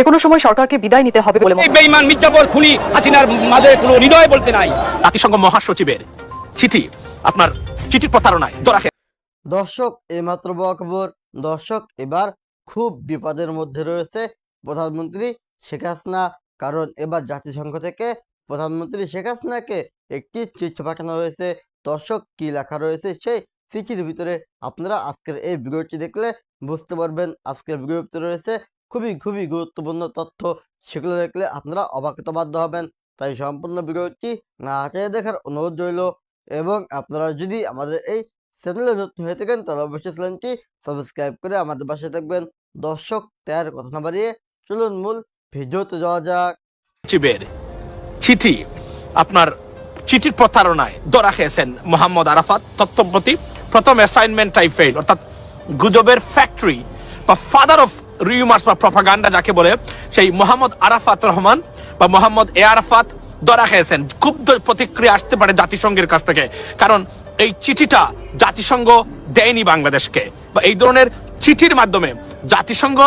যে কোনো সময় সরকারকে বিদায় নিতে হবে বলে মনে বেঈমান মির্জাপুর খুনি হাসিনার মাঝে কোনো হৃদয় বলতে নাই। জাতিসংঘ মহাসচিবের চিঠি আপনার চিঠির প্রতারণায় ধরা খেয়ে দর্শক এইমাত্র বড় খবর দর্শক এবার খুব বিপদের মধ্যে রয়েছে প্রধানমন্ত্রী শেখ হাসিনা কারণ এবার জাতিসংঘ থেকে প্রধানমন্ত্রী শেখ হাসিনাকে একটি চিঠি পাঠানো হয়েছে। দর্শক কি লেখা রয়েছে সেই চিঠির ভিতরে আপনারা আজকের এই ভিডিওটি দেখলে বুঝতে পারবেন। আজকের ভিডিওতে রয়েছে খুবই খুবই গুরুত্বপূর্ণ তথ্য। সেগুলো দেখলে আপনারা অবাক হতে বাধ্য হবেন। তাই সম্পূর্ণ ভিডিওটি না চেয়ে দেখার অনুরোধ রইল। এবং আপনারা যদি আমাদের এই চ্যানেলে নতুন হয়ে থাকেন, তাহলে অবশ্যই চ্যানেলটি সাবস্ক্রাইব করে আমাদের পাশে থাকবেন। দর্শক, তার কথা না বাড়িয়ে চলুন মূল ভিডিওতে যাওয়া যাক। সচিবের চিঠি আপনার চিঠির প্রতারণায় ধরা খেয়েছেন মোহাম্মদ আরাফাত তত্ত্বপতি। প্রথম অ্যাসাইনমেন্টটাই ফেল অর্থাৎ গুজবের ফ্যাক্টরি বা ফাদার অফ রিউমার্স বা প্রপাগান্ডা যাকে বলে, সেই মোহাম্মদ আরাফাত রহমান বা মোহাম্মদ এ আরাফাত ধরা খেয়েছেন। ক্ষুব্ধ প্রতিক্রিয়া আসতে পারে জাতিসংঘের কাছ থেকে, কারণ এই চিঠিটা জাতিসংঘ দেয়নি বাংলাদেশকে। বা এই ধরনের চিঠির মাধ্যমে জাতিসংঘ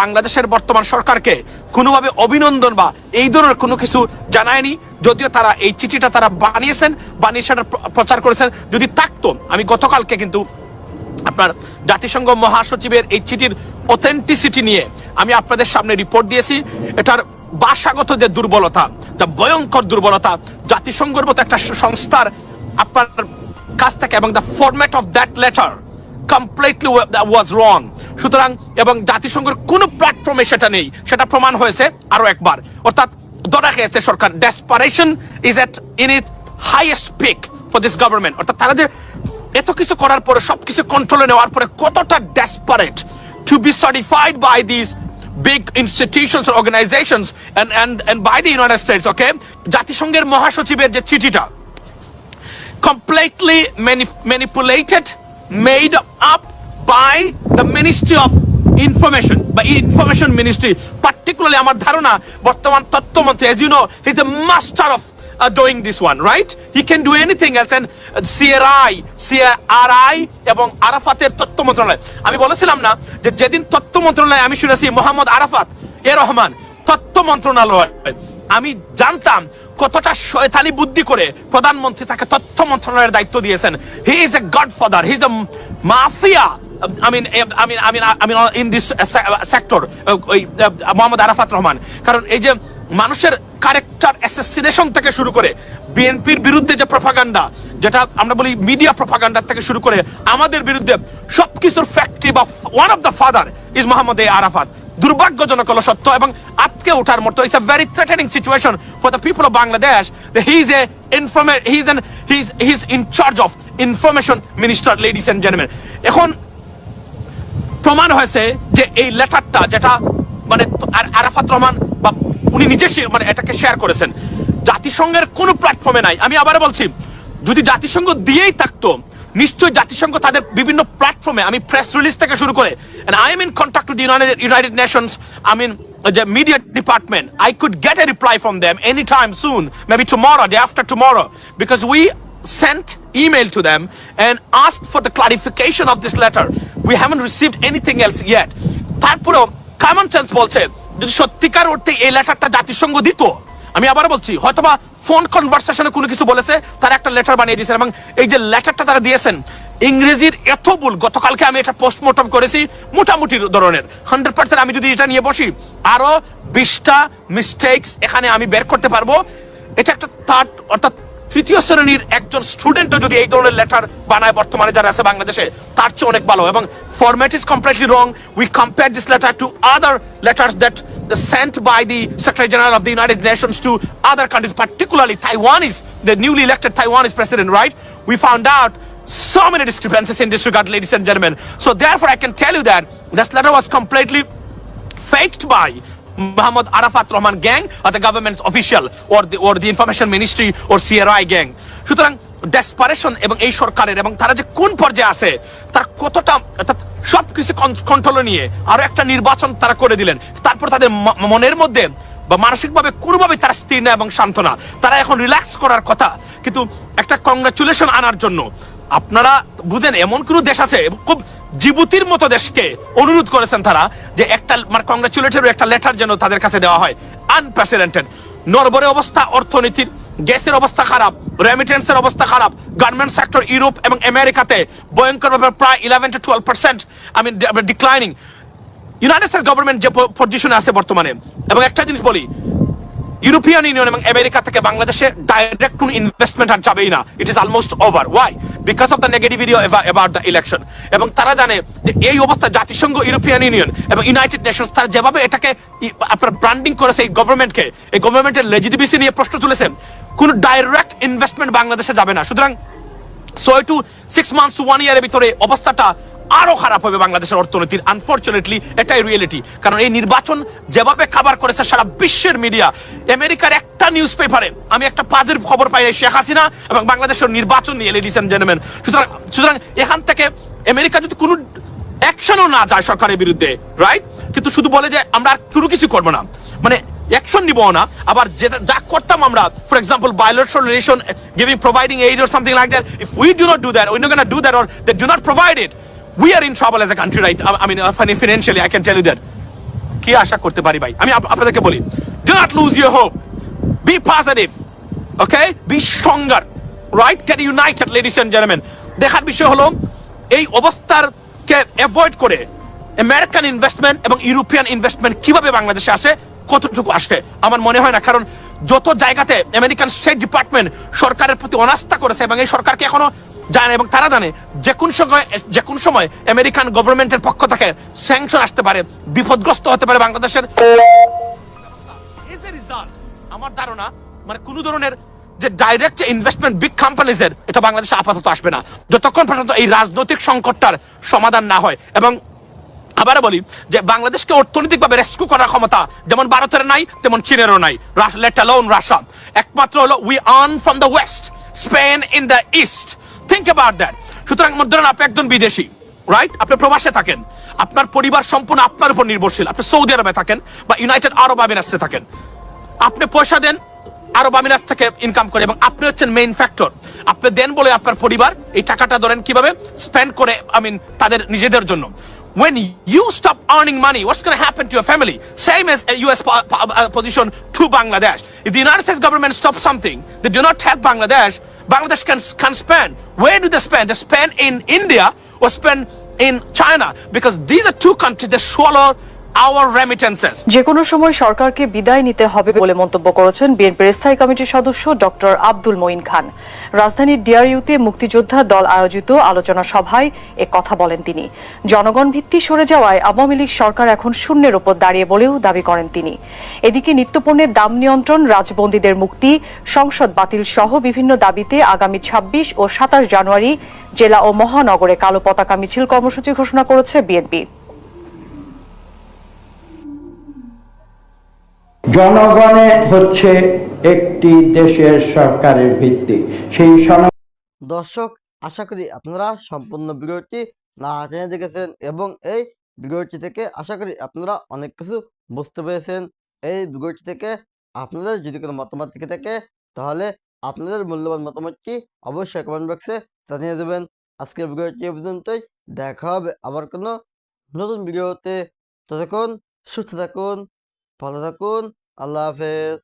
বাংলাদেশের বর্তমান সরকারকে কোনোভাবে অভিনন্দন বা এই ধরনের কোনো কিছু জানায়নি, যদিও তারা এই চিঠিটা তারা বানিয়েছেন, বানিয়ে সেটা প্রচার করেছেন। যদি থাকতো, আমি গতকালকে কিন্তু আপনার জাতিসংঘ মহাসচিবের এই চিঠির অথেন্টিসিটি নিয়ে আমি আপনাদের সামনে রিপোর্ট দিয়েছি। এটার বাসাগত যে দুর্বলতা যা ভয়ঙ্কর দুর্বলতা, জাতিসংঘের মতো একটা সংস্থার আপনার কাছ থেকে এবং the format of that letter completely was wrong সুতরাং এবং জাতিসংঘের কোনো প্ল্যাটফর্মে সেটা নেই। সেটা প্রমাণ হয়েছে আরও একবার। অর্থাৎ ধরা খেয়েছে সরকার desperation is at in it highest peak for this government অর্থাৎ তারা যে এত কিছু করার পরে, সবকিছু কন্ট্রোলে নেওয়ার পরে কতটা desperate to be certified by this big institutions or organizations and and and by the United States okay জাতিসংঘের মহাসচিবের যে চিঠিটা completely mani- manipulated, made up by the Ministry of Information, by Information Ministry. Particularly, আমার ধারণা বর্তমান তথ্যমন্ত্রী, as you know, he's a master of uh, doing this one, right? He can do anything else. And uh, CRI, CRI এবং আরাফাতের তথ্য মন্ত্রণালয় আমি বলেছিলাম না যে যেদিন তথ্য মন্ত্রণালয় আমি শুনেছি মোহাম্মদ আরাফাত এ রহমান তথ্য মন্ত্রণালয় আমি জানতাম কতটা শয়তানি বুদ্ধি করে প্রধানমন্ত্রী তাকে তথ্য মন্ত্রণালয়ের দায়িত্ব দিয়েছেন he is a godfather he is a mafia I mean, I mean, I mean, I mean, in this sector, ওই মোহাম্মদ আরাফাত রহমান কারণ এই যে মানুষের ক্যারেক্টার অ্যাসেসিনেশন থেকে শুরু করে বিএনপির বিরুদ্ধে যে প্রপাগান্ডা যেটা আমরা বলি মিডিয়া প্রপাগান্ডা থেকে শুরু করে আমাদের বিরুদ্ধে সবকিছুর ফ্যাক্টরি বা one of the father is Mohammad A Arafat দুর্ভাগ্যজনক হলো সত্য এবং আটকে ওঠার মতো। It's a very threatening situation for the people of Bangladesh he is a informer he is he is he is in charge of information minister ladies and gentleman এখন প্রমাণ হয়েছে যে এই লেটারটা, যেটা মানে আর আরাফাত রহমান বা উনি নিজে মানে এটাকে শেয়ার করেছেন জাতিসংঘের কোনো প্ল্যাটফর্মে নাই আমি আবার বলছি, যদি জাতিসংঘ দিয়েই থাকতো, নিশ্চয়ই জাতিসংঘ তাদের বিভিন্ন প্ল্যাটফর্মে আমি প্রেস রিলিজ থেকে শুরু করে I am in contact to United United Nations I mean যে media department I could get a reply from them any time soon maybe tomorrow day after tomorrow because we sent email to them and asked for the clarification of this letter. We haven't received anything else yet. তারপরেও common sense বলছে যদি সত্যিকার অর্থে এই লেটারটা জাতিসংঘ দিত, আমি আবার বলছি, হয়তোবা ফোন কনভারসেশনে কোনো কিছু বলেছে, তারা একটা লেটার বানিয়ে দিয়েছেন, এবং এই যে লেটারটা তারা দিয়েছেন, ইংরেজির এত ভুল, গতকালকে আমি এটা পোস্টমর্টম করেছি, মোটামুটি ধরনের হান্ড্রেড পার্সেন্ট আমি যদি এটা নিয়ে বসি, আরও বিশটা মিস্টেকস এখানে আমি বের করতে পারব। এটা একটা থার্ড অর্থাৎ তৃতীয় শ্রেণির একজন স্টুডেন্টও যদি এই ধরনের লেটার বানায় বর্তমানে যারা আছে বাংলাদেশে তার চেয়ে অনেক ভালো এবং format is completely wrong we compare this letter to other letters that sent by the Secretary General of the United Nations to other countries, particularly Taiwan is the newly elected Taiwanese president, right? We found out so many discrepancies in this regard, ladies and gentlemen. So therefore, I can tell you that this letter was completely faked by Muhammad Arafat Rahman gang or the government's official or the or the information ministry or CRI gang. সুতরাং desperation এবং এই সরকারের এবং তারা যে কোন পর্যায়ে আছে, তার কতটা, অর্থাৎ সবকিছু কন্ট্রোলে নিয়ে আরও একটা নির্বাচন তারা করে দিলেন। তারপর তাদের মনের মধ্যে বা মানসিকভাবে কোনোভাবে তারা স্থির না এবং শান্ত না তারা এখন রিল্যাক্স করার কথা। কিন্তু একটা কংগ্রাচুলেশন আনার জন্য আপনারা বুঝেন, এমন কোন দেশ আছে, খুব জিবুতির মতো দেশকে অনুরোধ করেছেন তারা যে একটা মানে কংগ্রেচুলেটরি একটা লেটার যেন তাদের কাছে দেওয়া হয়। আনপ্রেসিডেন্টেড নরবরে অবস্থা, অর্থনীতির, গ্যাসের অবস্থা খারাপ রেমিটেন্সের অবস্থা খারাপ গার্মেন্ট সেক্টর ইউরোপ এবং আমেরিকাতে ভয়ঙ্করভাবে প্রায় ইলেভেন টু টুয়েলভ পার্সেন্ট আমি ডিক্লাইনিং ইউনাইটেড স্টেটস গভর্নমেন্ট যে পজিশনে আছে বর্তমানে, এবং একটা জিনিস বলি ইউরোপিয়ান ইউনিয়ন এবং আমেরিকা থেকে বাংলাদেশে ডাইরেক্ট কোন ইনভেস্টমেন্ট আর যাবেই না। It is almost over why because of the negativity about the election এবং তারা জানে যে এই অবস্থা জাতিসংঘ ইউরোপিয়ান ইউনিয়ন এবং ইউনাইটেড নেশন তারা যেভাবে এটাকে আপনার ব্র্যান্ডিং করেছে এই গভর্নমেন্টকে এই গভর্নমেন্টের লেজিটিভিসি নিয়ে প্রশ্ন তুলেছে, কোন ডাইরেক্ট ইনভেস্টমেন্ট বাংলাদেশে যাবে না। সুতরাং, ছয় two six months to one ইয়ারের ভিতরে অবস্থাটা আরও খারাপ হবে বাংলাদেশের অর্থনীতির। আনফরচুনেটলি এটাই রিয়েলিটি কারণ এই নির্বাচন যেভাবে খাবার করেছে সারা বিশ্বের মিডিয়া আমেরিকার একটা নিউজ পেপারে আমি একটা পাজের খবর পাই শেখ হাসিনা এবং বাংলাদেশের নির্বাচন নিয়ে লেডিস এন্ড জেন্টলম্যান সুতরাং সুতরাং এখান থেকে আমেরিকা যদি কোনো অ্যাকশনও না যায় সরকারের বিরুদ্ধে রাইট কিন্তু শুধু বলে যে আমরা আর কোনো কিছু করব না। মানে অ্যাকশন নিব না। আবার যেটা যা করতাম আমরা for example bilateral relation giving, providing aid or something like that, if we do not do that, we're not going do that or they do not provide it we are in trouble as a country right I, I mean uh, financially I can tell you that. কি আশা করতে পারি ভাই? আমি আপনাদেরকে বলি do not lose your hope. Be positive okay? Be stronger right? Get united ladies and gentlemen. দেখার বিষয় হলো এই অবস্থার কে অ্যাভয়েড করে আমেরিকান ইনভেস্টমেন্ট এবং ইউরোপিয়ান ইনভেস্টমেন্ট কীভাবে বাংলাদেশে আসে কতটুকু আসে আমার মনে হয় না। কারণ যত জায়গাতে আমেরিকান স্টেট ডিপার্টমেন্ট সরকারের প্রতি অনাস্থা করেছে এবং এই সরকারকে এখনও জানে এবং তারা জানে যে কোন সময় যে কোন সময় আমেরিকান গভর্নমেন্টের পক্ষ থেকে স্যাংশন আসতে পারে, বিপদগ্রস্ত হতে পারে বাংলাদেশের। আমার ধারণা মানে কোন ধরনের যে ডাইরেক্ট ইনভেস্টমেন্ট বিগ কোম্পানিজের এটা বাংলাদেশে আপাতত আসবে না। যতক্ষণ পর্যন্ত এই রাজনৈতিক সংকটটার সমাধান না হয়, এবং আবার বলি যে বাংলাদেশকে অর্থনৈতিকভাবে রেস্কিউ করার ক্ষমতা যেমন ভারতের নাই, তেমন চীনেরও নাই। লেট অ্যালোন রাশিয়া একমাত্র হলো we earn from the west spend in the east think about that সুতরাং ধরেন আপনি একজন বিদেশি রাইট আপনি প্রবাসে থাকেন। আপনার পরিবার সম্পূর্ণ আপনার উপর নির্ভরশীল। আপনি সৌদি আরবে থাকেন বা ইউনাইটেড আরব আমিরাতে থাকেন। আপনি পয়সা দেন, আরব আমিরাত থেকে ইনকাম করে এবং আপনি হচ্ছেন মেইন ফ্যাক্টর আপনি দেন বলে আপনার পরিবার এই টাকাটা ধরেন কীভাবে স্পেন্ড করে আই মিন তাদের নিজেদের জন্য। When you stop earning money what's going to happen to your family? Same as a us uh, position to bangladesh. If the united states government stops something they do not help bangladesh bangladesh can, can spend. Where do they spend? They spend in india or spend in china. Because these are two countries that swallow যে কোনো সময় সরকারকে বিদায় নিতে হবে বলে মন্তব্য করেছেন বিএনপির স্থায়ী কমিটির সদস্য ডক্টর আব্দুল মঈন খান। রাজধানীর ডিআরইউতে মুক্তিযোদ্ধা দল আয়োজিত আলোচনা সভায় এ কথা বলেন তিনি। জনগণ ভিত্তি সরে যাওয়ায় আওয়ামী লীগ সরকার এখন শূন্যের ওপর দাঁড়িয়ে বলেও দাবি করেন তিনি। এদিকে নিত্যপণ্যের দাম নিয়ন্ত্রণ, রাজবন্দীদের মুক্তি, সংসদ বাতিল সহ বিভিন্ন দাবিতে আগামী ২৬ ও সাতাশ জানুয়ারি জেলা ও মহানগরে কালো পতাকা মিছিল কর্মসূচি ঘোষণা করেছে বিএনপি। জনগণে হচ্ছে একটি দেশের সরকারের ভিত্তি। সেই দর্শক, আশা করি আপনারা সম্পূর্ণ ভিডিওটি না টেনে দেখেছেন এবং এই ভিডিওটি থেকে আশা করি আপনারা অনেক কিছু বুঝতে পেরেছেন। এই ভিডিওটি থেকে আপনাদের যদি কোনো মতামত থেকে থাকে, তাহলে আপনাদের মূল্যবান মতামতটি অবশ্যই কমেন্ট বক্সে জানিয়ে দেবেন। আজকের ভিডিওটি পর্যন্তই। দেখা হবে আবার কোনো নতুন ভিডিওতে। ততক্ষণ সুস্থ থাকুন, ভালো থাকুন আল্লাহ হাফেজ